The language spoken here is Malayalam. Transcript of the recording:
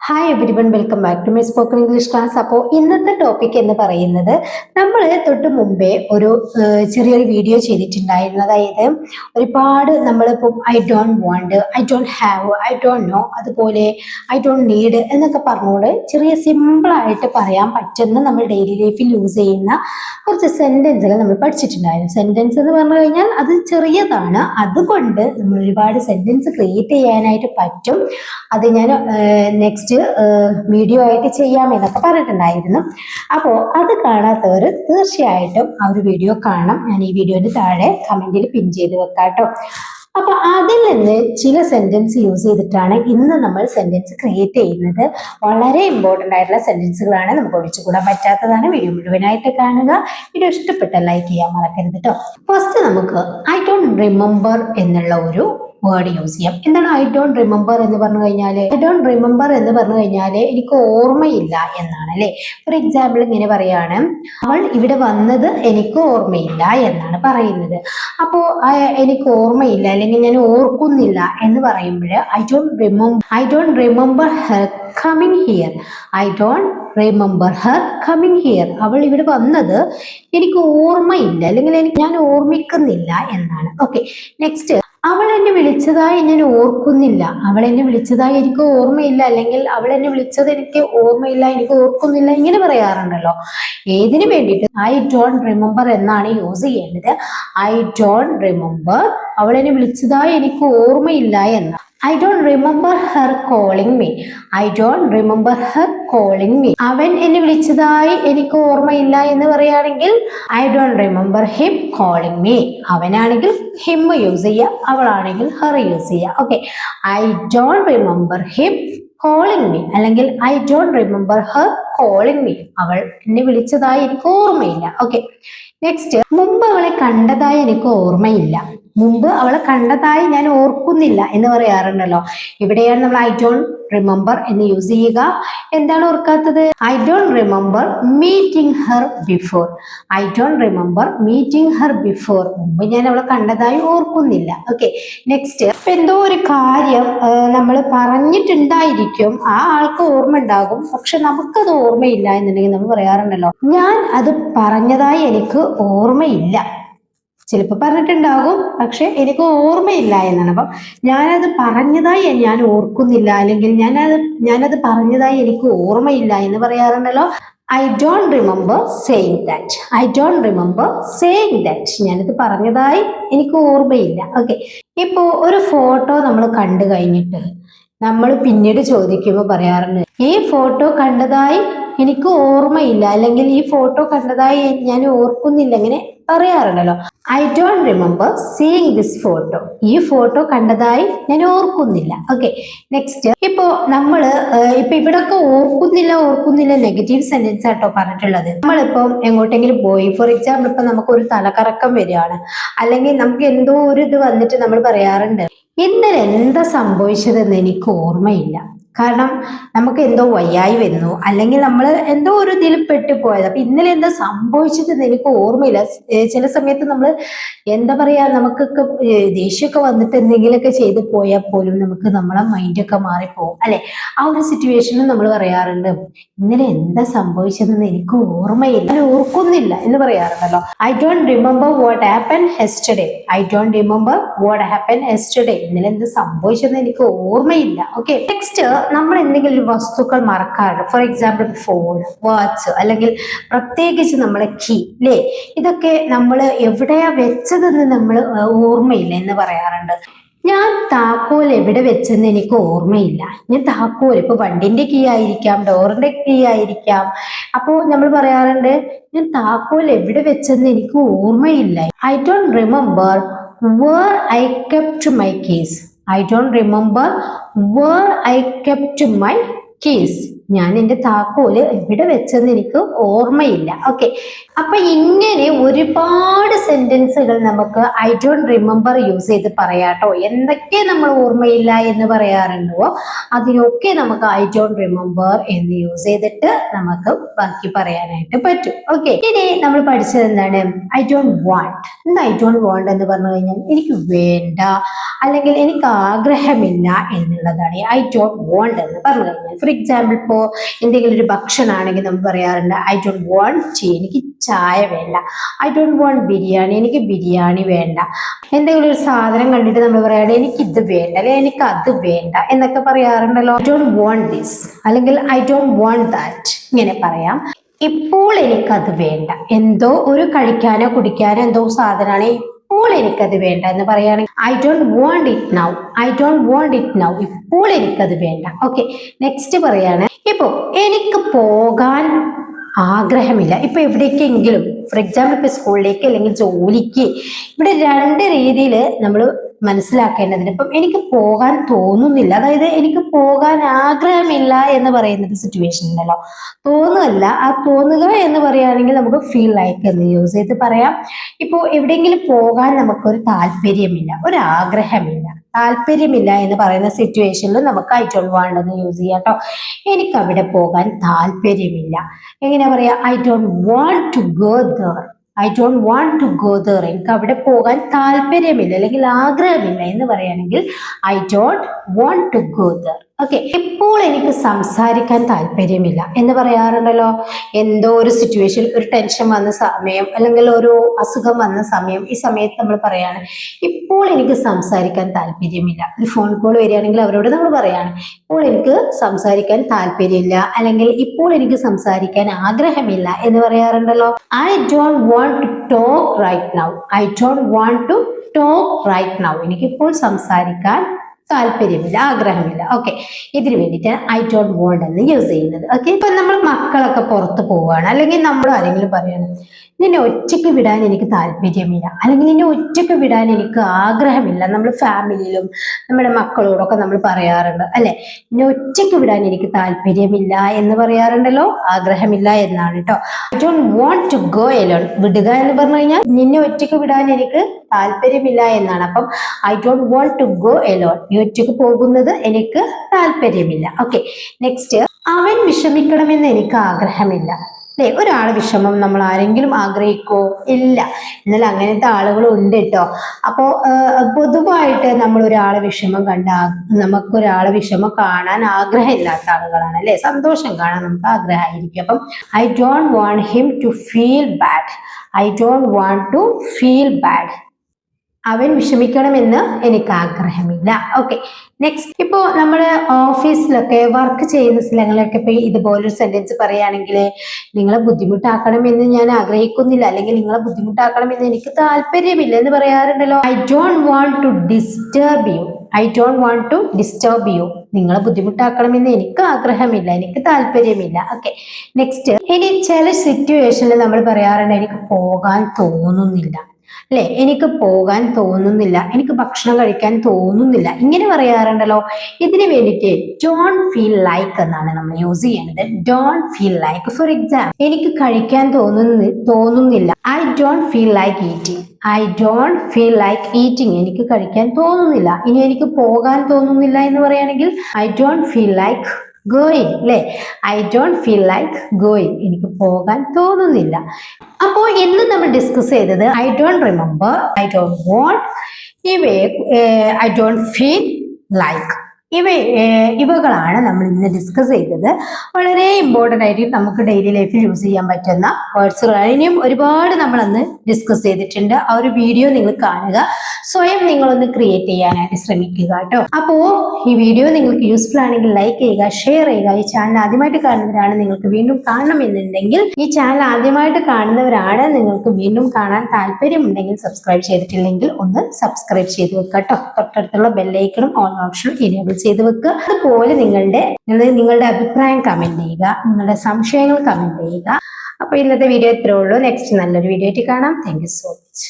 Hi every one welcome back to my spoken English class അപ്പോൾ ഇന്നത്തെ ടോപ്പിക് എന്ന് പറയുന്നത് നമ്മൾ തൊട്ട് മുമ്പേ ഒരു ചെറിയൊരു വീഡിയോ ചെയ്തിട്ടുണ്ടായിരുന്നു. അതായത് ഒരുപാട് നമ്മളിപ്പം I don't want I don't have I don't know അതുപോലെ ഐ ഡോണ്ട് നീഡ് എന്നൊക്കെ പറഞ്ഞുകൊണ്ട് ചെറിയ സിമ്പിളായിട്ട് പറയാൻ പറ്റുന്ന നമ്മൾ ഡെയിലി ലൈഫിൽ യൂസ് ചെയ്യുന്ന കുറച്ച് സെന്റൻസുകൾ നമ്മൾ പഠിച്ചിട്ടുണ്ടായിരുന്നു. സെന്റൻസ് എന്ന് പറഞ്ഞു കഴിഞ്ഞാൽ അത് ചെറിയതാണ്. അതുകൊണ്ട് നമ്മൾ ഒരുപാട് സെന്റൻസ് ക്രിയേറ്റ് ചെയ്യാനായിട്ട് പറ്റും. അത് ഞാൻ നെക്സ്റ്റ് വീഡിയോ ആയിട്ട് ചെയ്യാം എന്നൊക്കെ പറഞ്ഞിട്ടുണ്ടായിരുന്നു. അപ്പോൾ അത് കാണാത്തവർ തീർച്ചയായിട്ടും ആ ഒരു വീഡിയോ കാണാം ഞാൻ ഈ വീഡിയോന്റെ താഴെ കമന്റിൽ പിൻ ചെയ്ത് വെക്കാട്ടോ. കേട്ടോ അപ്പൊ അതിൽ നിന്ന് ചില സെന്റൻസ് യൂസ് ചെയ്തിട്ടാണ് ഇന്ന് നമ്മൾ സെന്റൻസ് ക്രിയേറ്റ് ചെയ്യുന്നത്. വളരെ ഇമ്പോർട്ടന്റ് ആയിട്ടുള്ള സെന്റൻസുകളാണ് നമുക്ക് ഒഴിച്ചുകൂടാൻ പറ്റാത്തതാണ്. വീഡിയോ മുഴുവനായിട്ട് കാണുക. വീഡിയോ ഇഷ്ടപ്പെട്ട ലൈക്ക് ചെയ്യാൻ മറക്കരുത് കേട്ടോ ഫസ്റ്റ് നമുക്ക് ഐ ഡോണ്ട് റിമെമ്പർ എന്നുള്ള ഒരു വേർഡ് യൂസ് ചെയ്യാം. എന്താണ് ഐ ഡോണ്ട് റിമെമ്പർ എന്ന് പറഞ്ഞു കഴിഞ്ഞാൽ ഐ ഡോണ്ട് റിമെമ്പർ എന്ന് പറഞ്ഞു കഴിഞ്ഞാൽ എനിക്ക് ഓർമ്മയില്ല എന്നാണ് അല്ലേ? ഫോർ എക്സാമ്പിൾ ഇങ്ങനെ പറയാണ്. അവൾ ഇവിടെ വന്നത് എനിക്ക് ഓർമ്മയില്ല എന്നാണ് പറയുന്നത്. അപ്പോൾ എനിക്ക് ഓർമ്മയില്ല അല്ലെങ്കിൽ ഞാൻ ഓർക്കുന്നില്ല എന്ന് പറയുമ്പോൾ I don't remember I don't remember her coming here I don't remember her coming here അവൾ ഇവിടെ വന്നത് എനിക്ക് ഓർമ്മയില്ല അല്ലെങ്കിൽ എനിക്ക് ഞാൻ ഓർമ്മിക്കുന്നില്ല എന്നാണ്. ഓക്കെ നെക്സ്റ്റ് അവൾ എന്നെ വിളിച്ചതായി ഞാൻ ഓർക്കുന്നില്ല. അവൾ എന്നെ വിളിച്ചതായി എനിക്ക് ഓർമ്മയില്ല. അല്ലെങ്കിൽ അവൾ എന്നെ വിളിച്ചത് എനിക്ക് ഓർമ്മയില്ല എനിക്ക് ഓർക്കുന്നില്ല ഇങ്ങനെ പറയാറുണ്ടല്ലോ. ഏതിനു വേണ്ടിയിട്ട്? ഐ ഡോണ്ട് റിമെമ്പർ എന്നാണ് യൂസ് ചെയ്യേണ്ടത് ഐ ഡോണ്ട് റിമെമ്പർ അവൾ എന്നെ വിളിച്ചതായി എനിക്ക് ഓർമ്മയില്ല എന്ന് I don't remember her calling me I don't remember her calling me അവൻ എന്നെ വിളിച്ചതായി എനിക്ക് ഓർമ്മയില്ല എന്ന് പറയുകയാണെങ്കിൽ I don't remember him calling me അവനാണെങ്കിൽ ഹിം യൂസ് ചെയ്യാം അവളാണെങ്കിൽ ഹെർ യൂസ് ചെയ്യാം. Okay I don't remember him calling me അല്ലെങ്കിൽ I don't remember her calling me അവൾ എന്നെ വിളിച്ചതായി എനിക്ക് ഓർമ്മയില്ല. ഓക്കെ നെക്സ്റ്റ് മുമ്പ് അവളെ കണ്ടതായി എനിക്ക് ഓർമ്മയില്ല. മുമ്പ് അവളെ കണ്ടതായി ഞാൻ ഓർക്കുന്നില്ല എന്ന് പറയാറുണ്ടല്ലോ. ഇവിടെയാണ് നമ്മൾ ഐ ഡോണ്ട് റിമെമ്പർ എന്ന് യൂസ് ചെയ്യുക. എന്താണ് ഓർക്കാത്തത്? I don't remember meeting her before I don't remember meeting her before മുമ്പ് ഞാൻ അവളെ കണ്ടതായി ഓർക്കുന്നില്ല. ഓക്കെ നെക്സ്റ്റ് എന്തോ ഒരു കാര്യം നമ്മൾ പറഞ്ഞിട്ടുണ്ടായിരിക്കും. ആ ആൾക്ക് ഓർമ്മ ഉണ്ടാകും പക്ഷെ നമുക്കത് ഓർമ്മയില്ല എന്നുണ്ടെങ്കിൽ നമ്മൾ പറയാറുണ്ടല്ലോ. ഞാൻ അത് പറഞ്ഞതായി എനിക്ക് ഓർമ്മയില്ല. ചിലപ്പോൾ പറഞ്ഞിട്ടുണ്ടാകും പക്ഷെ എനിക്ക് ഓർമ്മയില്ല എന്നാണ്. അപ്പം ഞാനത് പറഞ്ഞതായി ഞാൻ ഓർക്കുന്നില്ല അല്ലെങ്കിൽ ഞാനത് ഞാനത് പറഞ്ഞതായി എനിക്ക് ഓർമ്മയില്ല എന്ന് പറയാറുണ്ടല്ലോ. I don't remember saying that I don't remember saying that ഞാനത് പറഞ്ഞതായി എനിക്ക് ഓർമ്മയില്ല. ഓക്കെ ഇപ്പോൾ ഒരു ഫോട്ടോ നമ്മൾ കണ്ടു കഴിഞ്ഞിട്ട് നമ്മൾ പിന്നീട് ചോദിക്കുമ്പോൾ പറയാറുണ്ട് ഈ ഫോട്ടോ കണ്ടതായി എനിക്ക് ഓർമ്മയില്ല അല്ലെങ്കിൽ ഈ ഫോട്ടോ കണ്ടതായി ഞാൻ ഓർക്കുന്നില്ല ഇങ്ങനെ പറയാറുണ്ടല്ലോ I don't remember seeing this photo ഈ ഫോട്ടോ കണ്ടതായി ഞാൻ ഓർക്കുന്നില്ല. ഓക്കെ നെക്സ്റ്റ് ഇപ്പോ നമ്മൾ ഏഹ്, ഇപ്പൊ ഇവിടൊക്കെ ഓർക്കുന്നില്ല ഓർക്കുന്നില്ല നെഗറ്റീവ് സെന്റൻസ് ആട്ടോ പറഞ്ഞിട്ടുള്ളത്. നമ്മളിപ്പം എങ്ങോട്ടെങ്കിലും പോയി ഫോർ എക്സാമ്പിൾ ഇപ്പൊ നമുക്ക് ഒരു തലകറക്കം വരികയാണ്. അല്ലെങ്കിൽ നമുക്ക് എന്തോ ഒരു ഇത് വന്നിട്ട് നമ്മൾ പറയാറുണ്ട്. ഇന്നലെ എന്താ സംഭവിച്ചതെന്ന് എനിക്ക് ഓർമ്മയില്ല. കാരണം നമുക്ക് എന്തോ വയ്യായി വരുന്നു. അല്ലെങ്കിൽ നമ്മൾ എന്തോ ഒരു ഇതിൽ പെട്ടുപോയത്. അപ്പൊ ഇന്നലെ എന്താ സംഭവിച്ചതെന്ന് എനിക്ക് ഓർമ്മയില്ല. ചില സമയത്ത് നമ്മൾ എന്താ പറയാ നമുക്കൊക്കെ ദേഷ്യമൊക്കെ വന്നിട്ട് എന്തെങ്കിലുമൊക്കെ ചെയ്ത് പോയാൽ പോലും നമുക്ക് നമ്മളെ മൈൻഡൊക്കെ മാറിപ്പോകും അല്ലെ? ആ ഒരു സിറ്റുവേഷനും നമ്മൾ പറയാറുണ്ട്. ഇന്നലെ എന്താ സംഭവിച്ചതെന്ന് എനിക്ക് ഓർമ്മയില്ല. ഞാൻ ഓർക്കുന്നില്ല എന്ന് പറയാറുണ്ടല്ലോ. I don't remember what happen yesterday I don't remember what happen yesterday ഇന്നലെ എന്താ സംഭവിച്ചതെന്ന് എനിക്ക് ഓർമ്മയില്ല. ഓക്കെ നെക്സ്റ്റ് നമ്മൾ എന്തെങ്കിലും വസ്തുക്കൾ മറക്കാറുണ്ട് ഫോർ എക്സാമ്പിൾ ഫോൺ വാച്ച് അല്ലെങ്കിൽ പ്രത്യേകിച്ച് നമ്മളെ കീ അല്ലേ ഇതൊക്കെ നമ്മൾ എവിടെയാ വെച്ചതെന്ന് നമ്മൾ ഓർമ്മയില്ല എന്ന് പറയാറുണ്ട്. ഞാൻ താക്കോൽ എവിടെ വെച്ചെന്ന് എനിക്ക് ഓർമ്മയില്ല. ഞാൻ താക്കോൽ ഇപ്പൊ വണ്ടിന്റെ കീ ആയിരിക്കാം ഡോറിന്റെ കീ ആയിരിക്കാം. അപ്പോ നമ്മൾ പറയാറുണ്ട് ഞാൻ താക്കോൽ എവിടെ വെച്ചെന്ന് എനിക്ക് ഓർമ്മയില്ല. I don't remember where I kept my keys I don't remember where I kept my keys. ഞാൻ എന്റെ താക്കോൽ എവിടെ വെച്ചെന്ന് എനിക്ക് ഓർമ്മയില്ല. ഓക്കെ അപ്പൊ ഇങ്ങനെ ഒരുപാട് സെന്റൻസുകൾ നമുക്ക് ഐ ഡോണ്ട് റിമെമ്പർ യൂസ് ചെയ്ത് പറയാട്ടോ. എന്തൊക്കെ നമ്മൾ ഓർമ്മയില്ല എന്ന് പറയാറുണ്ടോ? അതിനൊക്കെ നമുക്ക് ഐ ഡോണ്ട് റിമെമ്പർ എന്ന് യൂസ് ചെയ്തിട്ട് നമുക്ക് ബാക്കി പറയാനായിട്ട് പറ്റും. ഓക്കെ ഇനി നമ്മൾ പഠിച്ചത് എന്താണ്? ഐ ഡോണ്ട് വാണ്ട് എന്താ ഐ ഡോണ്ട് വാണ്ട് എന്ന് പറഞ്ഞു കഴിഞ്ഞാൽ എനിക്ക് വേണ്ട അല്ലെങ്കിൽ എനിക്ക് ആഗ്രഹമില്ല എന്നുള്ളതാണ്. ഐ ഡോണ്ട് വാണ്ട് എന്ന് പറഞ്ഞു കഴിഞ്ഞാൽ ഫോർ എക്സാമ്പിൾ ഇപ്പോൾ എന്തെങ്കിലും ഒരു ഭക്ഷണമാണെങ്കിൽ നമ്മൾ പറയാറുണ്ട് ഐ ഡോണ്ട് വാണ്ട് ടീ എനിക്ക് ചായ വേണ്ട. ഐ ഡോണ്ട് വാണ്ട് ബിരിയാണി എനിക്ക് ബിരിയാണി വേണ്ട. എന്തെങ്കിലും ഒരു സാധനം കണ്ടിട്ട് നമ്മൾ പറയാറുണ്ട് എനിക്ക് ഇത് വേണ്ട അല്ലെങ്കിൽ എനിക്ക് അത് വേണ്ട എന്നൊക്കെ പറയാറുണ്ടല്ലോ. ഐ ഡോണ്ട് വാണ്ട് ദിസ് അല്ലെങ്കിൽ ഐ ഡോണ്ട് വാണ്ട് ദാറ്റ് ഇങ്ങനെ പറയാം. ഇപ്പോൾ എനിക്കത് വേണ്ട. എന്തോ ഒരു കഴിക്കാനോ കുടിക്കാനോ എന്തോ സാധനമാണ് ഇപ്പോൾ എനിക്കത് വേണ്ട എന്ന് പറയുകയാണെങ്കിൽ I don't want it now I don't want it now ഇപ്പോൾ എനിക്കത് വേണ്ട. ഓക്കെ നെക്സ്റ്റ് പറയാണ് ഇപ്പോ എനിക്ക് പോകാൻ ആഗ്രഹമില്ല. ഇപ്പൊ എവിടേക്കെങ്കിലും ഫോർ എക്സാമ്പിൾ ഇപ്പൊ സ്കൂളിലേക്ക് അല്ലെങ്കിൽ ജോലിക്ക് ഇവിടെ രണ്ട് രീതിയിൽ നമ്മൾ മനസ്സിലാക്കേണ്ടതിന്. ഇപ്പം എനിക്ക് പോകാൻ തോന്നുന്നില്ല. അതായത് എനിക്ക് പോകാൻ ആഗ്രഹമില്ല എന്ന് പറയുന്ന ഒരു സിറ്റുവേഷൻ ഉണ്ടല്ലോ. തോന്നുകയല്ല ആ തോന്നുക എന്ന് പറയുകയാണെങ്കിൽ നമുക്ക് ഫീൽ ലൈക്ക് എന്ന് യൂസ് ചെയ്ത് പറയാം. ഇപ്പോൾ എവിടെയെങ്കിലും പോകാൻ നമുക്കൊരു താല്പര്യമില്ല. ഒരു ആഗ്രഹമില്ല. താല്പര്യമില്ല എന്ന് പറയുന്ന സിറ്റുവേഷനിൽ നമുക്ക് ഐ ഡോണ്ട് വാണ്ട് എന്ന് യൂസ് ചെയ്യാം കേട്ടോ. എനിക്ക് അവിടെ പോകാൻ താല്പര്യമില്ല. എങ്ങനെയാ പറയാ? I don't want to go there I don't want to go there എനിക്ക് അവിടെ പോകാൻ താല്പര്യമില്ല അല്ലെങ്കിൽ ആഗ്രഹമില്ല എന്ന് പറയുകയാണെങ്കിൽ I don't want to go there okay ഇപ്പോൾ എനിക്ക് സംസാരിക്കാൻ താല്പര്യമില്ല എന്ന് പറയാറുണ്ടല്ലോ? എന്തോ ഒരു സിറ്റുവേഷൻ ഒരു ടെൻഷൻ വന്ന സമയം അല്ലെങ്കിൽ ഒരു അസുഖം വന്ന സമയം ഈ സമയത്ത് നമ്മൾ പറയാണ്. ഇപ്പോൾ എനിക്ക് സംസാരിക്കാൻ താല്പര്യമില്ല. ഒരു ഫോൺ കോൾ വരികയാണെങ്കിൽ അവരോട് നമ്മൾ പറയാണ് ഇപ്പോൾ എനിക്ക് സംസാരിക്കാൻ താല്പര്യമില്ല അല്ലെങ്കിൽ ഇപ്പോൾ എനിക്ക് സംസാരിക്കാൻ ആഗ്രഹമില്ല എന്ന് പറയാറുണ്ടല്ലോ. I don't want to talk right now I don't want to talk right now എനിക്കിപ്പോൾ സംസാരിക്കാൻ താല്പര്യമില്ല ആഗ്രഹമില്ല. ഓക്കെ ഇതിനു വേണ്ടിയിട്ടാണ് ഐ ഡോണ്ട് വോണ്ട് എന്ന് യൂസ് ചെയ്യുന്നത്. ഓക്കെ ഇപ്പൊ നമ്മൾ മക്കളൊക്കെ പുറത്ത് പോവുകയാണ്. അല്ലെങ്കിൽ നമ്മൾ ആരെങ്കിലും പറയണം നിന്നെ ഒറ്റയ്ക്ക് വിടാൻ എനിക്ക് താല്പര്യമില്ല. അല്ലെങ്കിൽ നിന്നെ ഒറ്റയ്ക്ക് വിടാൻ എനിക്ക് ആഗ്രഹമില്ല. നമ്മൾ ഫാമിലിയിലും നമ്മുടെ മക്കളോടൊക്കെ നമ്മൾ പറയാറുണ്ട് അല്ലെ? നിന്നെ ഒറ്റയ്ക്ക് വിടാൻ എനിക്ക് താല്പര്യമില്ല എന്ന് പറയാറുണ്ടല്ലോ. ആഗ്രഹമില്ല എന്നാണ് കേട്ടോ I don't want to go alone വിടുക എന്ന് പറഞ്ഞു കഴിഞ്ഞാൽ നിന്നെ ഒറ്റയ്ക്ക് വിടാൻ എനിക്ക് താല്പര്യമില്ല എന്നാണ്. അപ്പം I don't want to go alone ഒറ്റയ്ക്ക് പോകുന്നത് എനിക്ക് താല്പര്യമില്ല. ഓക്കെ നെക്സ്റ്റ് അവൻ വിഷമിക്കണമെന്ന് എനിക്ക് ആഗ്രഹമില്ല. അല്ലെ? ഒരാൾ വിഷമം നമ്മൾ ആരെങ്കിലും ആഗ്രഹിക്കോ? ഇല്ല. എന്നാൽ അങ്ങനത്തെ ആളുകൾ ഉണ്ട് കേട്ടോ. അപ്പോ പൊതുവായിട്ട് നമ്മൾ ഒരാളെ വിഷമം കണ്ട നമുക്ക് ഒരാളെ വിഷമം കാണാൻ ആഗ്രഹമില്ലാത്ത ആളുകളാണ് അല്ലെ? സന്തോഷം കാണാൻ നമുക്ക് ആഗ്രഹമായിരിക്കും. അപ്പം I don't want him to feel bad I don't want to feel bad അവൻ വിഷമിക്കണമെന്ന് എനിക്ക് ആഗ്രഹമില്ല ഓക്കെ നെക്സ്റ്റ് ഇപ്പോൾ നമ്മൾ ഓഫീസിലൊക്കെ വർക്ക് ചെയ്യുന്ന സ്ഥലങ്ങളിലൊക്കെ ഇപ്പൊ ഇതുപോലൊരു സെന്റൻസ് പറയുകയാണെങ്കിൽ നിങ്ങളെ ബുദ്ധിമുട്ടാക്കണമെന്ന് ഞാൻ ആഗ്രഹിക്കുന്നില്ല. അല്ലെങ്കിൽ നിങ്ങളെ ബുദ്ധിമുട്ടാക്കണമെന്ന് എനിക്ക് താല്പര്യമില്ല എന്ന് പറയാറുണ്ടല്ലോ. I don't want to disturb you I don't want to disturb you നിങ്ങളെ ബുദ്ധിമുട്ടാക്കണമെന്ന് എനിക്ക് ആഗ്രഹമില്ല. എനിക്ക് താല്പര്യമില്ല. ഓക്കെ നെക്സ്റ്റ് ഇനി ചില സിറ്റുവേഷനിൽ നമ്മൾ പറയാറുണ്ട് എനിക്ക് പോകാൻ തോന്നുന്നില്ല. അല്ലെ? എനിക്ക് പോകാൻ തോന്നുന്നില്ല. എനിക്ക് ഭക്ഷണം കഴിക്കാൻ തോന്നുന്നില്ല. ഇങ്ങനെ പറയാറുണ്ടല്ലോ. ഇതിനു വേണ്ടിയിട്ട് ഡോൺ ഫീൽ ലൈക്ക് എന്നാണ് നമ്മൾ യൂസ് ചെയ്യുന്നത്. Don't feel like for example എനിക്ക് കഴിക്കാൻ തോന്നുന്ന തോന്നുന്നില്ല. I don't feel like eating I don't feel like eating എനിക്ക് കഴിക്കാൻ തോന്നുന്നില്ല. ഇനി എനിക്ക് പോകാൻ തോന്നുന്നില്ല എന്ന് പറയുകയാണെങ്കിൽ I don't feel like going അല്ലേ I don't feel like going എനിക്ക് പോകാൻ തോന്നുന്നില്ല. അപ്പോൾ ഇന്ന് നമ്മൾ ഡിസ്കസ് ചെയ്തത് I don't remember I don't want ഇവയെ ഐ ഡോണ്ട് ഫീൽ ലൈക്ക് ഇവ ഇവകളാണ് നമ്മൾ ഇന്ന് ഡിസ്കസ് ചെയ്തത്. വളരെ ഇമ്പോർട്ടന്റ് ആയിട്ട് നമുക്ക് ഡെയിലി ലൈഫിൽ യൂസ് ചെയ്യാൻ പറ്റുന്ന വേർഡ്സുകളാണ് ഇനിയും ഒരുപാട് നമ്മൾ അന്ന് ഡിസ്കസ് ചെയ്തിട്ടുണ്ട്. ആ ഒരു വീഡിയോ നിങ്ങൾ കാണുക. സ്വയം നിങ്ങളൊന്ന് ക്രിയേറ്റ് ചെയ്യാനായിട്ട് ശ്രമിക്കുക കേട്ടോ. അപ്പോൾ ഈ വീഡിയോ നിങ്ങൾക്ക് യൂസ്ഫുൾ ആണെങ്കിൽ ലൈക്ക് ചെയ്യുക ഷെയർ ചെയ്യുക. ഈ ചാനൽ ആദ്യമായിട്ട് കാണുന്നവരാണ് നിങ്ങൾക്ക് വീണ്ടും കാണണമെന്നുണ്ടെങ്കിൽ ഈ ചാനൽ ആദ്യമായിട്ട് കാണുന്നവരാണ് നിങ്ങൾക്ക് വീണ്ടും കാണാൻ താല്പര്യമുണ്ടെങ്കിൽ സബ്സ്ക്രൈബ് ചെയ്തിട്ടില്ലെങ്കിൽ ഒന്ന് സബ്സ്ക്രൈബ് ചെയ്ത് വെക്കുക കേട്ടോ. തൊട്ടടുത്തുള്ള ബെല്ലൈക്കണും ഓൺ ഓപ്ഷനും ഇനേബിൾ ചെയ്ത് വെക്കുക. അതുപോലെ നിങ്ങളുടെ നിങ്ങളുടെ അഭിപ്രായം കമന്റ് ചെയ്യുക നിങ്ങളുടെ സംശയങ്ങൾ കമന്റ് ചെയ്യുക. അപ്പൊ ഇന്നത്തെ വീഡിയോ ഇത്രേ ഉള്ളൂ. നെക്സ്റ്റ് നല്ലൊരു വീഡിയോ ആയിട്ട് കാണാം. Thank so much